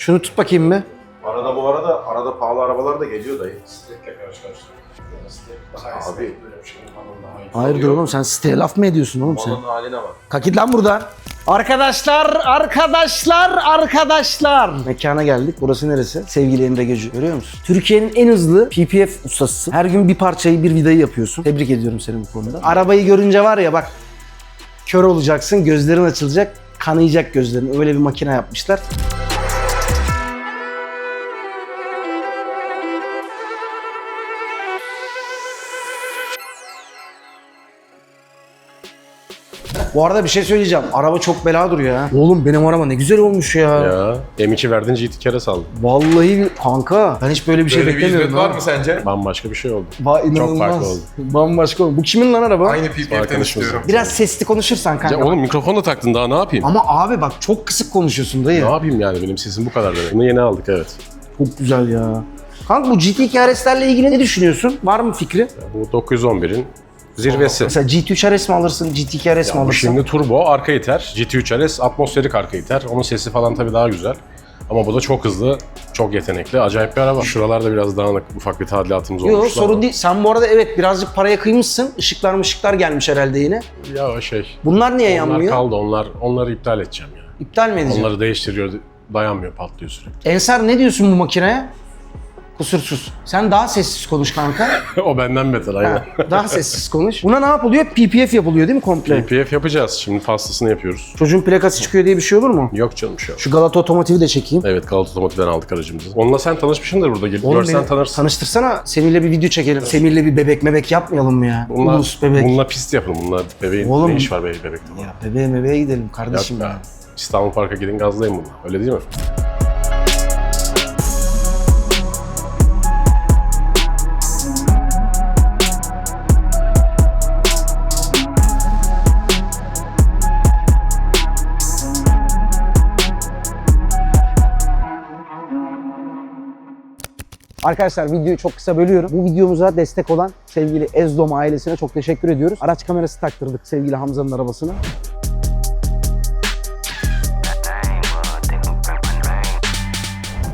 Şunu tut bakayım bir. Arada bu arada arada pahalı arabalar da geliyor dayı. Stekle karşılaştırıyorum. Stek daha Abi. daha iyi. Hayırdır oğlum sen siteye laf mı ediyorsun oğlum sen? Malın haline bak. Kalk git lan buradan. Arkadaşlar, arkadaşlar, arkadaşlar. Mekana geldik. Burası neresi? Sevgili Emre Göcü. Görüyor musun? Türkiye'nin en hızlı PPF ustasısın. Her gün bir parçayı, bir vidayı yapıyorsun. Tebrik ediyorum seni bu konuda. Arabayı görünce var ya bak. Kör olacaksın, gözlerin açılacak, kanayacak gözlerin. Öyle bir makine yapmışlar. Bu arada bir şey söyleyeceğim. Araba çok bela duruyor ha. Oğlum benim araba ne güzel olmuş ya. Ya M2 verdin GT kere saldı. Vallahi kanka ben hiç böyle bir şey Böyle bir beklemiyorum. var ha. mı sence? Bambaşka bir şey oldu. Va inanılmaz. Çok farklı oldu. Bambaşka oldu. Bu kimin lan araba? Aynı PPF'den Arkadaşımız. istiyorum. Biraz sesli konuşursan kanka. Ya oğlum mikrofon da taktın daha ne yapayım? Ama abi bak çok kısık konuşuyorsun dayı. Ne yapayım yani benim sesim bu kadar demek. Bunu yeni aldık evet. Çok güzel ya. Kanka bu GT2 RS'lerle ilgili ne düşünüyorsun? Var mı fikri? Bu 911'in zirvesi. Mesela GT3 RS mi alırsın, GT2 RS mi Ya bu alırsın? şimdi turbo arka iter. GT3 RS atmosferik arka iter. Onun sesi falan tabii daha güzel. Ama bu da çok hızlı, çok yetenekli, acayip bir araba. Şuralarda biraz dağınık, ufak bir tadilatımız Yok olmuş. sorun değil. Sen bu arada evet birazcık paraya kıymışsın. Işıklar mışıklar gelmiş herhalde yine. Ya o şey, Bunlar niye onlar yanmıyor? kaldı, onlar onları iptal edeceğim ya. İptal mi edeceğim? Onları değiştiriyor, dayanmıyor, patlıyor sürekli. Ensar ne diyorsun bu makineye? Kusursuz. Sen daha sessiz konuş kanka. o benden beter aynen. Ha, daha sessiz konuş. Buna ne yapılıyor? PPF yapılıyor değil mi komple? PPF yapacağız. Şimdi faslasını yapıyoruz. Çocuğun plakası çıkıyor diye bir şey olur mu? Yok canım şu an. Şu Galata Otomotiv'i de çekeyim. Evet Galata Otomotiv'den aldık aracımızı. Onunla sen tanışmışsındır burada. Gel, Oğlum görsen beni tanırsın. Tanıştırsana. Semih'le bir video çekelim. Semih'le bir bebek mebek yapmayalım mı ya? Bunlar, Ulus bebek. bununla pist yapın. Bunlar bebeğin Oğlum- ne iş var be, bebekte? Ya bebeğe mebeğe gidelim kardeşim be. ya. İstanbul Park'a gidin gazlayın bunu. Öyle değil mi? Arkadaşlar videoyu çok kısa bölüyorum. Bu videomuza destek olan sevgili Ezdom ailesine çok teşekkür ediyoruz. Araç kamerası taktırdık sevgili Hamza'nın arabasına.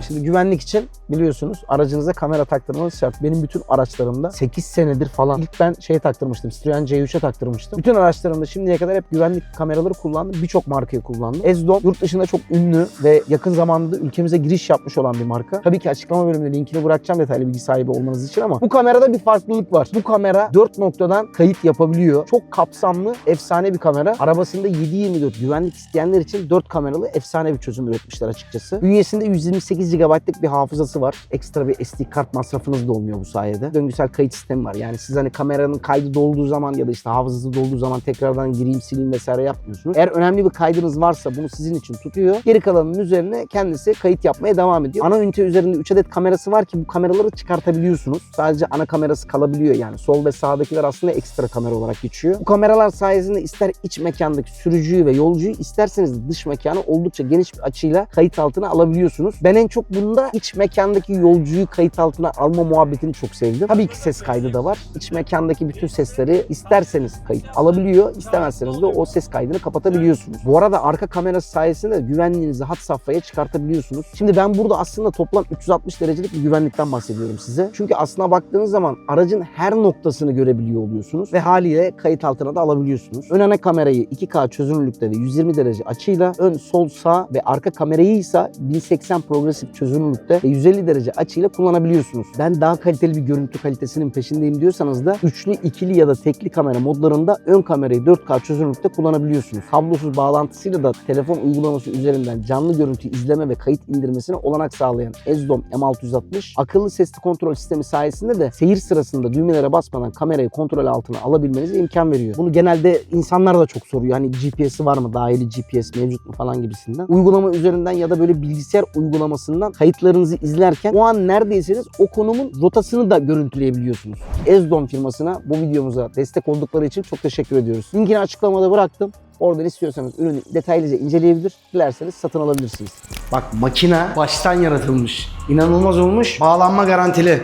Şimdi güvenlik için biliyorsunuz aracınıza kamera taktırmanız şart. Benim bütün araçlarımda 8 senedir falan ilk ben şey taktırmıştım. Citroen C3'e taktırmıştım. Bütün araçlarımda şimdiye kadar hep güvenlik kameraları kullandım. Birçok markayı kullandım. Ezdom yurt dışında çok ünlü ve yakın zamanda ülkemize giriş yapmış olan bir marka. Tabii ki açıklama bölümünde linkini bırakacağım detaylı bilgi sahibi olmanız için ama bu kamerada bir farklılık var. Bu kamera 4 noktadan kayıt yapabiliyor. Çok kapsamlı, efsane bir kamera. Arabasında 7/24 güvenlik isteyenler için 4 kameralı efsane bir çözüm üretmişler açıkçası. Bünyesinde 128 GB'lık bir hafızası var. Ekstra bir SD kart masrafınız da olmuyor bu sayede. Döngüsel kayıt sistemi var. Yani siz hani kameranın kaydı dolduğu zaman ya da işte hafızası dolduğu zaman tekrardan gireyim sileyim vesaire yapmıyorsunuz. Eğer önemli bir kaydınız varsa bunu sizin için tutuyor. Geri kalanının üzerine kendisi kayıt yapmaya devam ediyor. Ana ünite üzerinde 3 adet kamerası var ki bu kameraları çıkartabiliyorsunuz. Sadece ana kamerası kalabiliyor yani. Sol ve sağdakiler aslında ekstra kamera olarak geçiyor. Bu kameralar sayesinde ister iç mekandaki sürücüyü ve yolcuyu isterseniz dış mekanı oldukça geniş bir açıyla kayıt altına alabiliyorsunuz. Ben en çok bunda iç mekandaki yolcuyu kayıt altına alma muhabbetini çok sevdim. Tabii ki ses kaydı da var. İç mekandaki bütün sesleri isterseniz kayıt alabiliyor, istemezseniz de o ses kaydını kapatabiliyorsunuz. Bu arada arka kamerası sayesinde güvenliğinizi hat safhaya çıkartabiliyorsunuz. Şimdi ben burada aslında toplam 360 derecelik bir güvenlikten bahsediyorum size. Çünkü aslına baktığınız zaman aracın her noktasını görebiliyor oluyorsunuz ve haliyle kayıt altına da alabiliyorsunuz. Ön ana kamerayı 2K çözünürlükte ve 120 derece açıyla, ön sol sağ ve arka kamerayı ise 1080 progresif çözünürlükte ve 150 derece açıyla kullanabiliyorsunuz. Ben daha kaliteli bir görüntü kalitesinin peşindeyim diyorsanız da üçlü, ikili ya da tekli kamera modlarında ön kamerayı 4K çözünürlükte kullanabiliyorsunuz. Kablosuz bağlantısıyla da telefon uygulaması üzerinden canlı görüntü izleme ve kayıt indirmesine olanak sağlayan Ezdom M660 akıllı sesli kontrol sistemi sayesinde de seyir sırasında düğmelere basmadan kamerayı kontrol altına alabilmenize imkan veriyor. Bunu genelde insanlar da çok soruyor. Hani GPS'i var mı? Dahili GPS mevcut mu falan gibisinden. Uygulama üzerinden ya da böyle bilgisayar uygulamasından kayıtlarınızı izlerken o an neredeyseniz o konumun rotasını da görüntüleyebiliyorsunuz. Ezdom firmasına bu videomuza destek oldukları için çok teşekkür ediyoruz. Linkini açıklamada bıraktım. Oradan istiyorsanız ürünü detaylıca inceleyebilir, dilerseniz satın alabilirsiniz. Bak makine baştan yaratılmış. İnanılmaz olmuş. Bağlanma garantili.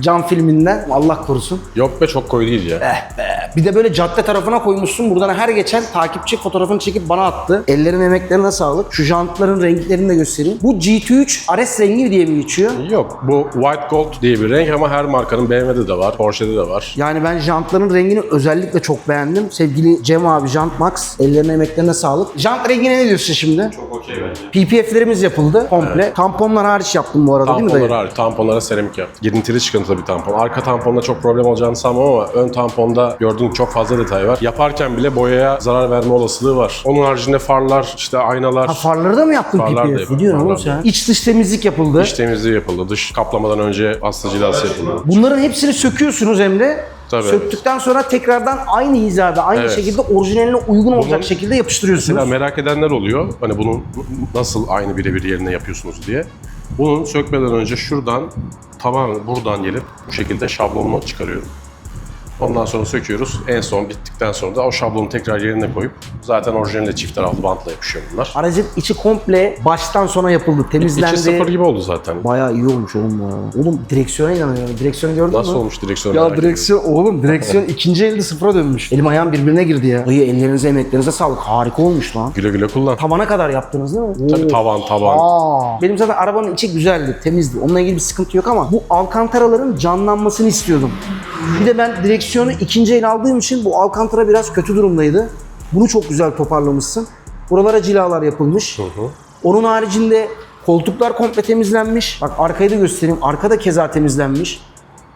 Cam filminden Allah korusun. Yok be çok koyu değil ya. Eh Bir de böyle cadde tarafına koymuşsun. Buradan her geçen takipçi fotoğrafını çekip bana attı. Ellerin emeklerine sağlık. Şu jantların renklerini de göstereyim. Bu GT3 RS rengi diye mi geçiyor? Yok bu white gold diye bir renk ama her markanın BMW'de de var, Porsche'de de var. Yani ben jantların rengini özellikle çok beğendim. Sevgili Cem abi Jant Max ellerine emeklerine sağlık. Jant rengine ne diyorsun şimdi? Çok okey bence. PPF'lerimiz yapıldı komple. Tamponlar hariç yaptım bu arada değil mi dayı? hariç, tamponlara seramik yaptık. Girintili çıkıntılı bir tampon. Arka tamponda çok problem olacağını sanmam ama ön tamponda gördüğün çok fazla detay var. Yaparken bile boyaya zarar verme olasılığı var. Onun haricinde farlar, işte aynalar, Ha farları da mı yaptın Farlar PPF? yapıldı, Biliyorum oğlum sen. İç dış temizlik yapıldı. iç temizliği yapıldı. Dış kaplamadan önce hasta cilası yapıldı. Bunların hepsini söküyorsunuz Emre. Tabii. Söktükten sonra tekrardan aynı hizada, aynı Evet. şekilde orijinaline uygun olacak Bunun- şekilde yapıştırıyorsunuz. Mesela merak edenler oluyor. Hani bunu nasıl aynı birebir yerine yapıyorsunuz diye. Bunun sökmeden önce şuradan tamamen buradan gelip bu şekilde şablonunu çıkarıyorum. Ondan sonra söküyoruz. En son bittikten sonra da o şablonu tekrar yerine koyup zaten orijinalde çift taraflı bantla yapışıyor bunlar. Aracın içi komple baştan sona yapıldı, temizlendi. 2-0 gibi oldu zaten. Bayağı iyi olmuş oğlum bu arada. Oğlum direksiyona inanıyorum. Direksiyonu gördün Nasıl mü? olmuş direksiyon? Ya merak direksiyon oğlum direksiyon ikinci elde sıfıra dönmüş. Elim ayağım birbirine girdi ya. Dayı ellerinize emeklerinize sağlık. Harika olmuş lan. ediyorum. Güle güle kullan. Tavana kadar yaptınız değil mi? Tabii Oo. tavan tavan. Aa, benim zaten arabanın içi güzeldi, temizdi. Onunla ilgili bir sıkıntı yok ama bu alkantaraların canlanmasını istiyordum. Bir de ben direksiyonu ikinci el aldığım için bu alkantara biraz kötü durumdaydı. Bunu çok güzel toparlamışsın. Buralara cilalar yapılmış. Onun haricinde koltuklar komple temizlenmiş. Bak arkayı da göstereyim. Arka da keza temizlenmiş.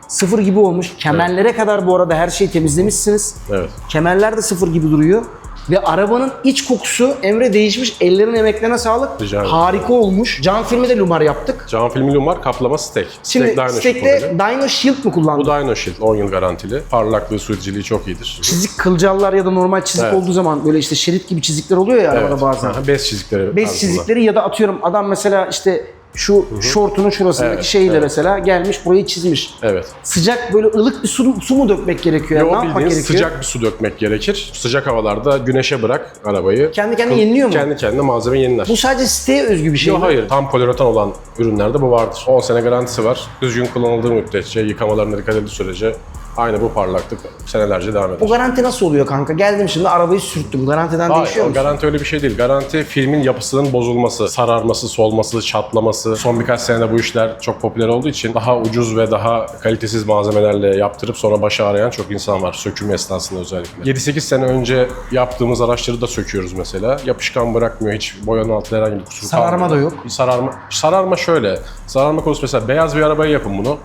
Sıfır gibi olmuş. Kemerlere kadar bu arada her şeyi temizlemişsiniz. Evet. Kemerler de sıfır gibi duruyor. Ve arabanın iç kokusu Emre değişmiş. Ellerin emeklerine sağlık. Rica ederim. Harika olmuş. Cam filmi de lumar yaptık. Cam filmi lumar kaplama stek. Şimdi Stek Shield Stek'te. Dyno Shield mi kullandın? Bu Dyno Shield 10 yıl garantili. Parlaklığı, sürücülüğü çok iyidir. Çizik kılcallar ya da normal çizik Evet. olduğu zaman böyle işte şerit gibi çizikler oluyor ya arabada bazen. Bez çizikleri. Bez tarzında. çizikleri ya da atıyorum adam mesela işte şu şortunun şurasındaki Evet, şeyle evet. mesela gelmiş burayı çizmiş. Evet. Sıcak böyle ılık bir su, su mu dökmek gerekiyor? Yo, Yani ne yapmak bildiğin gerekiyor? sıcak bir su dökmek gerekir. Sıcak havalarda güneşe bırak arabayı. Kendi kendine yeniliyor mu? Kendi kendine malzeme yeniler. Bu sadece siteye özgü bir şey Yok mi? hayır. Tam poliüretan olan ürünlerde bu vardır. 10 sene garantisi var. Düzgün kullanıldığı müddetçe, yıkamalarına dikkat edildiği sürece aynı bu parlaklık senelerce devam eder. O garanti nasıl oluyor kanka? Geldim şimdi arabayı sürttüm. Garantiden Hayır, değişiyor o mu? garanti öyle bir şey değil. Garanti filmin yapısının bozulması, sararması, solması, çatlaması. Son birkaç senede bu işler çok popüler olduğu için daha ucuz ve daha kalitesiz malzemelerle yaptırıp sonra başı arayan çok insan var. Söküm esnasında özellikle. 7-8 sene önce yaptığımız araçları da söküyoruz mesela. Yapışkan bırakmıyor. Hiç boyanın altında herhangi bir kusur Sararma da yok. Sararma, sararma şöyle. Sararma konusu mesela beyaz bir arabaya yapın bunu.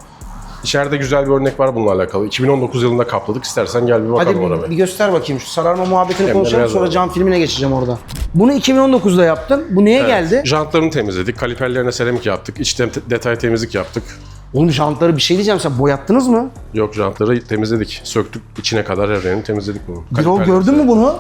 İçeride güzel bir örnek var bununla alakalı. 2019 yılında kapladık. İstersen gel bir bakalım Hadi arabaya. bir, bir göster bakayım şu sararma muhabbetini Hem de konuşalım biraz sonra var. cam filmine geçeceğim orada. Bunu 2019'da yaptın. Bu neye geldi? Jantlarını temizledik. Kaliperlerine seramik yaptık. İç detay temizlik yaptık. Oğlum jantları bir şey diyeceğim sen boyattınız mı? Yok jantları temizledik. Söktük içine kadar her yerini temizledik bunu. Birol Kaliperleri gördün mü bunu?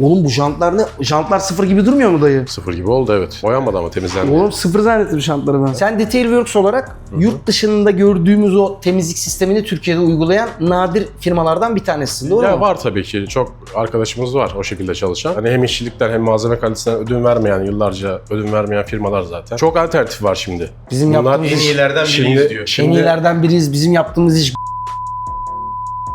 Oğlum bu jantlar ne? Jantlar sıfır gibi durmuyor mu dayı? Sıfır gibi oldu evet. Boyanmadı ama temizlendi. Oğlum sıfır zannettim jantları ben. Sen Detailworks olarak yurt dışında gördüğümüz o temizlik sistemini Türkiye'de uygulayan nadir firmalardan bir tanesisin doğru ya mu? var tabii ki. Çok arkadaşımız var o şekilde çalışan. Hani hem işçilikten hem malzeme kalitesinden ödün vermeyen, yıllarca ödün vermeyen firmalar zaten. Çok alternatif var şimdi. Bizim Bunlar yaptığımız En iş iyilerden şimdi, biriyiz diyor. en Şimdi, iyilerden biriyiz. Bizim yaptığımız iş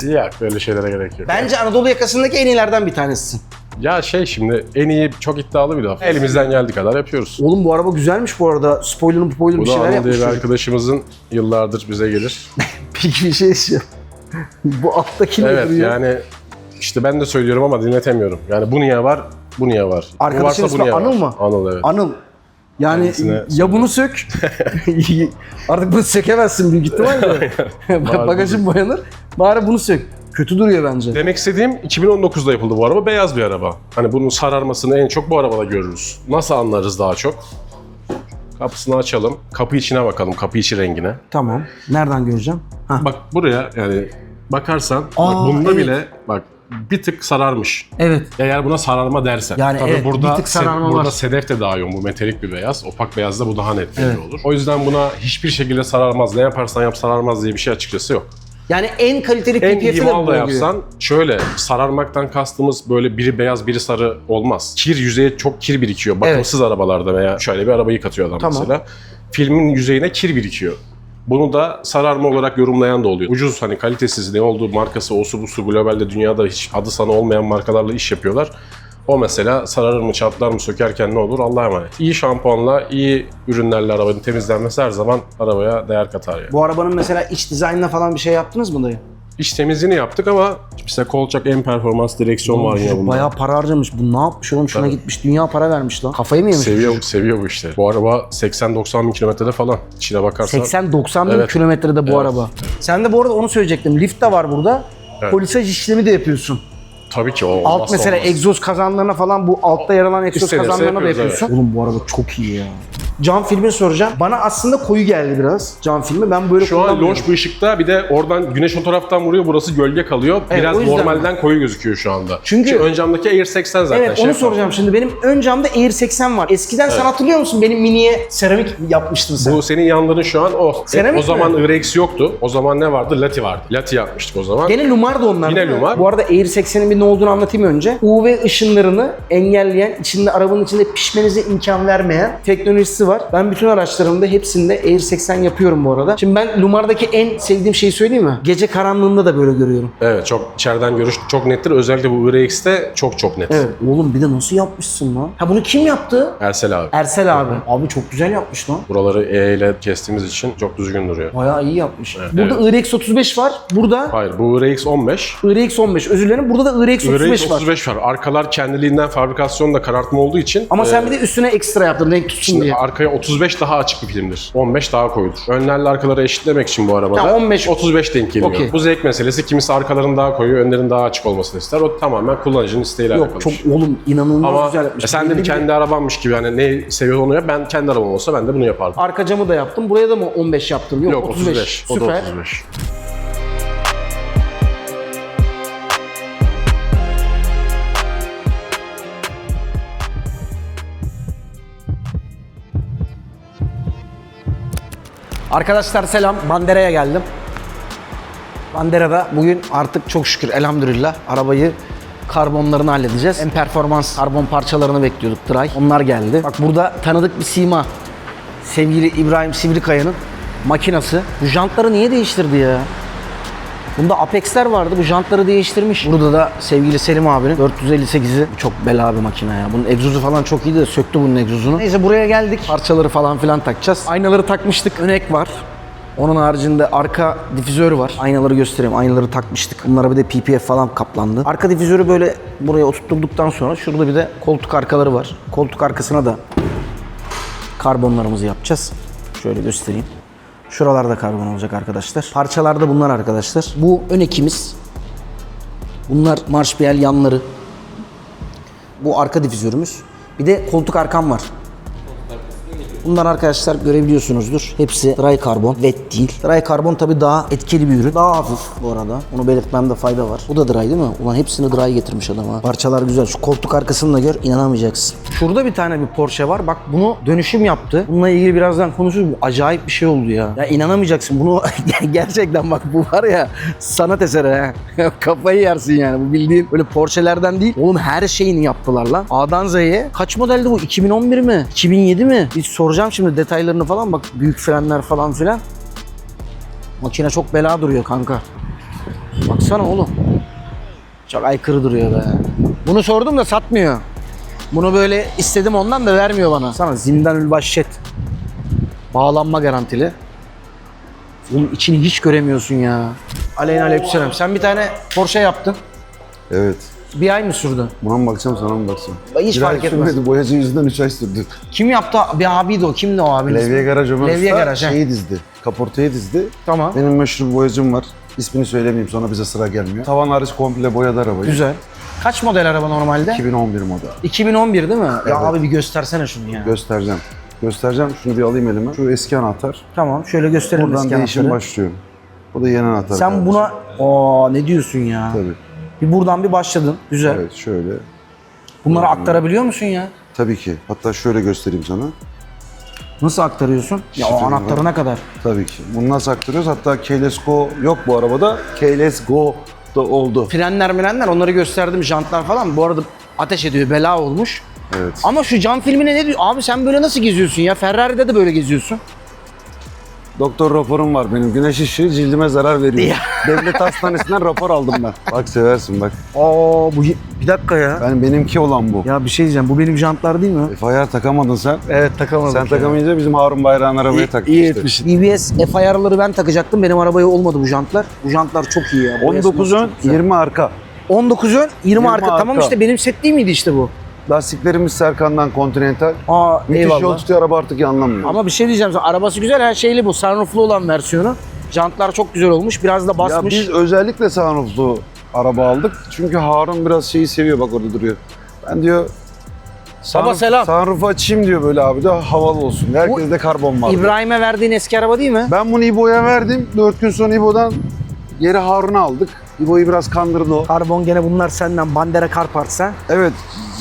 Ya böyle şeylere gerek yok. Bence Anadolu yakasındaki en iyilerden bir tanesisin. Ya şey şimdi en iyi çok iddialı bir laf. Elimizden geldiği kadar yapıyoruz. Oğlum bu araba güzelmiş bu arada. Spoiler'ın spoiler Bu bir da şeyler Anıl diye yapmış. bir çocuk. arkadaşımızın yıllardır bize gelir. Peki bir şey istiyorum. bu alttaki ne Evet duruyor? yani işte ben de söylüyorum ama dinletemiyorum. Yani bu niye var, bu niye var? Bu Arkadaşın varsa bu ismi niye Anıl var? mı? Anıl evet. Anıl. Yani Kendisine ya bunu sök. Artık bunu sökemezsin büyük ihtimalle. Bagajın boyanır. Bari bunu sök. Kötü duruyor bence. Demek istediğim 2019'da yapıldı bu araba. Beyaz bir araba. Hani bunun sararmasını en çok bu arabada görürüz. Nasıl anlarız daha çok? Kapısını açalım. Kapı içine bakalım. Kapı içi rengine. Tamam. Nereden göreceğim? Ha. Bak buraya yani bakarsan Aa, bak bunda evet. bile bak bir tık sararmış. Evet. Eğer buna sararma dersen. Yani Tabii evet, burada bir tık sararma se- burada var. sedef de daha yoğun. Bu metalik bir beyaz. Opak beyazda bu daha net belli Evet. olur. O yüzden buna hiçbir şekilde sararmaz. Ne yaparsan yap sararmaz diye bir şey açıkçası yok. Yani en kaliteli En iyi de mal da bu oluyor. yapsan şöyle sararmaktan kastımız böyle biri beyaz biri sarı olmaz. Kir yüzeye çok kir birikiyor. Bakımsız arabalarda veya şöyle bir araba yıkatıyor adam Tamam. mesela. Filmin yüzeyine kir birikiyor. Bunu da sararma olarak yorumlayan da oluyor. Ucuz hani kalitesiz ne olduğu markası osu busu globalde dünyada hiç adı sana olmayan markalarla iş yapıyorlar. O mesela sararır mı çatlar mı sökerken ne olur Allah'a emanet. İyi şampuanla, iyi ürünlerle arabanın temizlenmesi her zaman arabaya değer katar yani. Bu arabanın mesela iç dizaynına falan bir şey yaptınız mı dayı? İç temizliğini yaptık ama mesela kolçak en performans direksiyon var yine bunda. Bayağı para harcamış. Bu ne yapmış oğlum? Şuna Tabii. gitmiş. Dünya para vermiş lan. Kafayı mı yemiş? Seviyor, seviyor bu işleri. Bu araba 80-90 bin kilometrede falan. İçine bakarsan. 80-90 bin Evet. kilometrede bu Evet. araba. Sen de bu arada onu söyleyecektim. Lift de var burada. Evet. Polisaj işlemi de yapıyorsun. Tabii ki o Alt olmazsa mesela olmaz. egzoz kazanlarına falan bu altta yer alan egzoz kazanlarına da yapıyoruz, yapıyorsun. Oğlum bu araba çok iyi ya. Cam filmi soracağım. Bana aslında koyu geldi biraz cam filmi. Ben böyle Şu an loş bir ışıkta bir de oradan güneş o taraftan vuruyor burası gölge kalıyor. Evet, Biraz o yüzden normalden koyu gözüküyor şu anda. Çünkü- Ki ön camdaki Air 80 zaten Evet şey onu yapar. soracağım şimdi. Benim ön camda Air 80 var. Eskiden sen hatırlıyor musun? Benim miniye seramik yapmıştın sen. Bu senin yanların şu an o. Seramik o zaman mi? IRX yoktu. O zaman ne vardı? Lati vardı. Lati yapmıştık o zaman. Gene Lumar da onlar. Yine değil mi? Lumar. Bu arada Air 80'in bir ne olduğunu anlatayım önce. UV ışınlarını engelleyen, içinde arabanın içinde pişmenize imkan vermeyen teknolojisi var. Ben bütün araçlarımda hepsinde Air 80 yapıyorum bu arada. Şimdi ben Lumar'daki en sevdiğim şeyi söyleyeyim mi? Gece karanlığında da böyle görüyorum. Evet çok içeriden görüş çok nettir. Özellikle bu IRX'te çok çok net. Evet. Oğlum bir de nasıl yapmışsın lan? Ha bunu kim yaptı? Ersel abi. Ersel abi. Abi çok güzel yapmış lan. Buraları E ile kestiğimiz için çok düzgün duruyor. Bayağı iyi yapmış. Evet, Burada IRX 35 var. Burada Hayır bu IRX 15. IRX 15. Özür dilerim. Burada da IRX 35 IRX var. 35 var. Arkalar kendiliğinden fabrikasyonda karartma olduğu için Ama e, sen bir de üstüne ekstra yaptın renk tutsun diye. Arkaya 35 daha açık bir filmdir. 15 daha koyudur. Önlerle arkaları eşitlemek için bu arabada Tamam, 15 35 denk geliyor. Okey. Bu zevk meselesi. Kimisi arkaların daha koyu, önlerin daha açık olmasını ister. O tamamen kullanıcının isteğiyle alakalı. Yok çok bir şey. oğlum inanılmaz Ama güzel yapmış. e, sen de Belli kendi arabanmış gibi hani ne seviyorsun onu yap. Ben kendi arabam olsa ben de bunu yapardım. Arka camı da yaptım. Buraya da mı 15 yaptım? Yok, Yok 35. 35. O da Süper. 35. Arkadaşlar selam. Bandera'ya geldim. Bandera'da bugün artık çok şükür elhamdülillah arabayı karbonlarını halledeceğiz. En performans karbon parçalarını bekliyorduk Dry. Onlar geldi. Bak burada tanıdık bir sima. Sevgili İbrahim Sivrikaya'nın makinası. Bu jantları niye değiştirdi ya? Bunda Apex'ler vardı. Bu jantları değiştirmiş. Burada da sevgili Selim abinin 458'i çok bela bir makine ya. Bunun egzozu falan çok iyiydi de söktü bunun egzozunu. Neyse buraya geldik. Parçaları falan filan takacağız. Aynaları takmıştık. Ön ek var. Onun haricinde arka difüzör var. Aynaları göstereyim. Aynaları takmıştık. Bunlara bir de PPF falan kaplandı. Arka difüzörü böyle buraya oturtturduktan sonra şurada bir de koltuk arkaları var. Koltuk arkasına da karbonlarımızı yapacağız. Şöyle göstereyim. Şuralarda karbon olacak arkadaşlar. Parçalarda bunlar arkadaşlar. Bu ön ekimiz. Bunlar marşpiyel yanları. Bu arka difüzörümüz. Bir de koltuk arkam var. Bunlar arkadaşlar görebiliyorsunuzdur. Hepsi dry karbon, wet değil. Dry karbon tabi daha etkili bir ürün. Daha hafif bu arada. Onu belirtmemde fayda var. Bu da dry değil mi? Ulan hepsini dry getirmiş adam ha. Parçalar güzel. Şu koltuk arkasını da gör inanamayacaksın. Şurada bir tane bir Porsche var. Bak bunu dönüşüm yaptı. Bununla ilgili birazdan konuşuruz. Acayip bir şey oldu ya. Ya inanamayacaksın. Bunu gerçekten bak bu var ya sanat eseri ha. Kafayı yersin yani. Bu bildiğin böyle Porsche'lerden değil. Oğlum her şeyini yaptılar lan. A'dan Z'ye. Kaç modeldi bu? 2011 mi? 2007 mi? Hiç soracağım şimdi detaylarını falan. Bak büyük frenler falan filan. Makine çok bela duruyor kanka. Baksana oğlum. Çok aykırı duruyor be. Bunu sordum da satmıyor. Bunu böyle istedim ondan da vermiyor bana. Sana zindanül vahşet. Bağlanma garantili. Bunun içini hiç göremiyorsun ya. Aleyna aleykümselam. Sen bir tane Porsche yaptın. Evet. Bir ay mı sürdü? Buna mı bakacağım sana mı bakacağım? Hiç Bir fark ay etmez. sürmedi. Boyacı yüzünden 3 ay sürdü. Kim yaptı? Bir abiydi o. Kimdi o abiniz? Levye Garaj Ömer Levye Usta Garaj, he. şeyi dizdi. Kaportayı dizdi. Tamam. Benim meşhur bir boyacım var. İsmini söylemeyeyim sonra bize sıra gelmiyor. Tavan hariç komple boyadı arabayı. Güzel. Kaç model araba normalde? 2011 model. 2011 değil mi? Ya Evet. abi bir göstersene şunu ya. Göstereceğim. Göstereceğim. Şunu bir alayım elime. Şu eski anahtar. tamam şöyle gösterelim Buradan eski değişim anahtarı. başlıyor. Bu da yeni anahtar. Sen kardeşim. buna... Aa ne diyorsun ya? Tabii. Bir buradan bir başladın. Güzel. Evet şöyle. Bunları aktarabiliyor musun ya? Tabii ki. Hatta şöyle göstereyim sana. Nasıl aktarıyorsun? Ya o anahtarına kadar. Tabii ki. Bunu nasıl aktarıyoruz? Hatta Keyless Go yok bu arabada. Keyless Go da oldu. Frenler mirenler onları gösterdim. Jantlar falan. Bu arada ateş ediyor. Bela olmuş. Evet. Ama şu cam filmine ne diyor? Abi sen böyle nasıl geziyorsun ya? Ferrari'de de böyle geziyorsun. Doktor raporum var benim. Güneş ışığı cildime zarar veriyor. Devlet hastanesinden rapor aldım ben. Bak seversin bak. Aa bu bir dakika ya. Ben benimki olan bu. Ya bir şey diyeceğim. Bu benim jantlar değil mi? F ayar takamadın sen. Evet takamadım. Sen takamayınca bizim Harun Bayrağın arabaya taktık İyi etmişsin. EBS FIR'ları ben takacaktım. Benim arabaya olmadı bu jantlar. Bu jantlar çok iyi ya. Boyası 19 nasıl ön, çok güzel. 20 arka. 19 ön, 20, arka. arka. Tamam işte benim set değil miydi işte bu? Lastiklerimiz Serkan'dan Continental. Aa Müthiş yol eyvallah. tutuyor araba artık anlamıyor. Ama bir şey diyeceğim sana. Arabası güzel her şeyli bu. Sunrooflu olan versiyonu. Jantlar çok güzel olmuş. Biraz da Ya basmış. biz özellikle sunrooflu araba aldık. Çünkü Harun biraz şeyi seviyor bak orada duruyor. Ben diyor Baba selam. Sunroof açayım diyor böyle abi de havalı olsun. Herkes de karbon var. İbrahim'e verdiğin eski araba değil mi? Ben bunu İbo'ya verdim. 4 gün sonra İbo'dan geri Harun'a aldık. İbo'yu biraz kandırdı o. Karbon gene bunlar senden. Bandera Car Parts ha. Evet,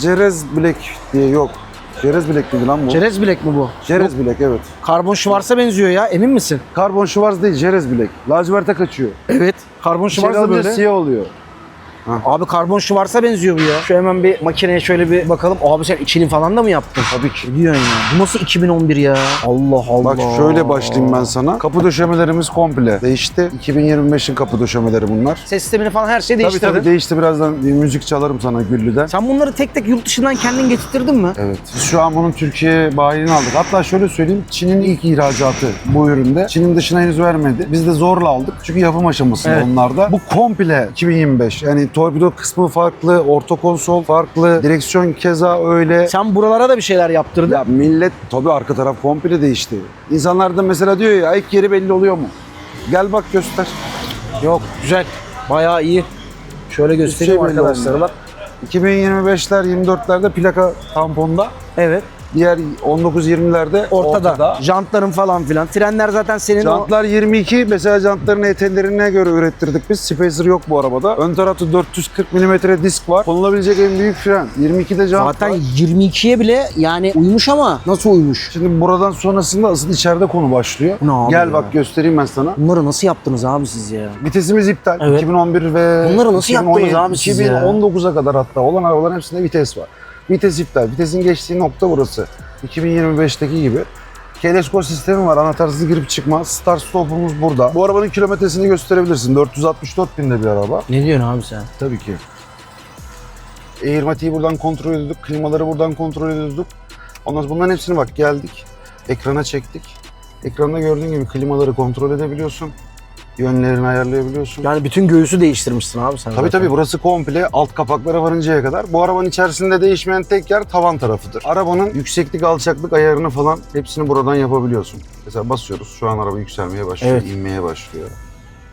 Jerez Black diye yok. Jerez Black miydi lan bu? Cerez Black mi bu? Jerez Black evet. Karbon Schwarz'a benziyor ya. Emin misin? Karbon Schwarz değil, Jerez Black. Laciverte kaçıyor. Evet. Karbon da alınca böyle. siyah oluyor. Abi karbon Schwarz'a benziyor bu ya. Şu hemen bir makineye şöyle bir bakalım. Abi sen içini falan da mı yaptın? Tabii ki. Ne diyorsun ya? Bu nasıl 2011 ya? Allah Allah. Bak şöyle başlayayım ben sana. Kapı döşemelerimiz komple değişti. 2025'in kapı döşemeleri bunlar. Ses sistemini falan her Tabii değiştirdin. tabii değişti. Birazdan bir müzik çalarım sana Güllü'den. Sen bunları tek tek yurt dışından kendin getirtirdin mi? Evet. Biz şu an bunun Türkiye bayiliğini aldık. Hatta şöyle söyleyeyim. Çin'in ilk ihracatı bu üründe. Çin'in dışına henüz vermedi. Biz de zorla aldık. Çünkü yapım aşamasında Evet. onlarda. Bu komple 2025. Yani torpido kısmı farklı, orta konsol farklı, direksiyon keza öyle. Sen buralara da bir şeyler yaptırdın. Ya millet tabii arka taraf komple değişti. İnsanlar da mesela diyor ya ilk yeri belli oluyor mu? Gel bak göster. Yok güzel. Bayağı iyi. Şöyle göstereyim şey arkadaşlara bak. 2025'ler 24'lerde plaka tamponda. Evet. Diğer 19-20'lerde Ortada. ortada. Jantların falan filan. Frenler zaten senin o... Jantlar 22. Mesela jantların etellerine göre ürettirdik biz. Spacer yok bu arabada. Ön tarafta 440 mm disk var. Konulabilecek en büyük fren. 22'de jant Zaten var. 22'ye bile yani uymuş ama nasıl uymuş? Şimdi buradan sonrasında asıl içeride konu başlıyor. Ne Gel ya? bak göstereyim ben sana. Bunları nasıl yaptınız abi siz ya? Vitesimiz iptal. Evet. 2011 ve Bunları nasıl yaptınız abi siz ya? 2019'a kadar hatta olan arabaların hepsinde vites var. Vites iptal. Vitesin geçtiği nokta burası. 2025'teki gibi. Kelesko sistemi var. Anahtarsız girip çıkma. Start stop'umuz burada. Bu arabanın kilometresini gösterebilirsin. 464 binde bir araba. Ne diyorsun abi sen? Tabii ki. Airmatiği buradan kontrol ediyorduk. Klimaları buradan kontrol ediyorduk. Ondan sonra bunların hepsini bak geldik. Ekrana çektik. Ekranda gördüğün gibi klimaları kontrol edebiliyorsun. Yönlerini ayarlayabiliyorsun. Yani bütün göğüsü değiştirmişsin abi sen. Tabii zaten. tabii burası komple alt kapaklara varıncaya kadar. Bu arabanın içerisinde değişmeyen tek yer tavan tarafıdır. Arabanın yükseklik alçaklık ayarını falan hepsini buradan yapabiliyorsun. Mesela basıyoruz şu an araba yükselmeye başlıyor, Evet. inmeye başlıyor.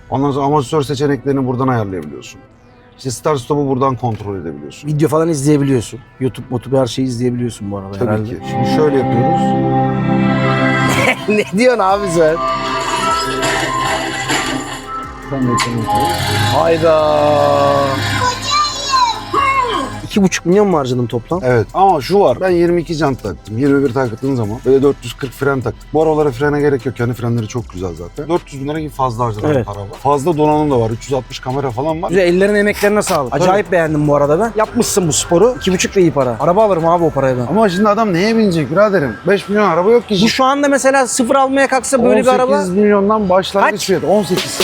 Ondan sonra amortisör seçeneklerini buradan ayarlayabiliyorsun. İşte start stop'u buradan kontrol edebiliyorsun. Video falan izleyebiliyorsun. YouTube, YouTube her şeyi izleyebiliyorsun bu arada Tabii herhalde. ki. Şimdi şöyle yapıyoruz. ne diyorsun abi sen? Hayda. İki buçuk milyon mu harcadın toplam? Evet ama şu var ben 22 jant taktım 21 taktığın zaman böyle 440 fren taktık. Bu arabalara frene gerek yok kendi frenleri çok güzel zaten. 400 bin lira gibi fazla harcanan Evet. para var. Fazla donanım da var 360 kamera falan var. Güzel ellerine emeklerine sağlık. Acayip beğendim bu arada ben. Yapmışsın bu sporu. İki buçuk da iyi para. Araba alırım abi o paraya ben. Ama şimdi adam neye binecek biraderim? 5 milyon araba yok ki. Bu şu anda mesela sıfır almaya kalksa böyle bir 18 araba milyondan başlangıç Kaç? fiyatı 18.